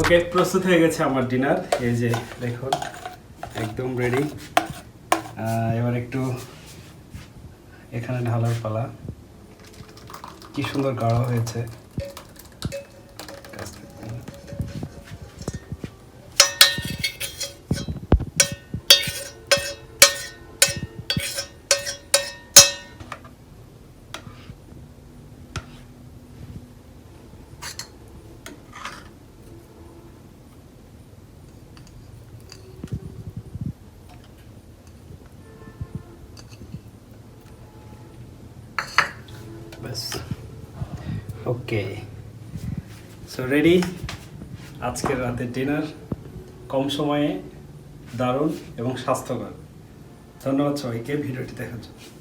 ওকে, প্রস্তুত হয়ে গেছে আমার ডিনার। এই যে, দেখুন, একদম রেডি এবার একটু এখানে ঢালার পালা। কি সুন্দর গাঢ় হয়েছে। ব্যাস ওকে সো রেডি আজকের রাতে ডিনার কম সময়ে দারুণ এবং স্বাস্থ্যকর। ধন্যবাদ সবাইকে, ভিডিওটি দেখার জন্য।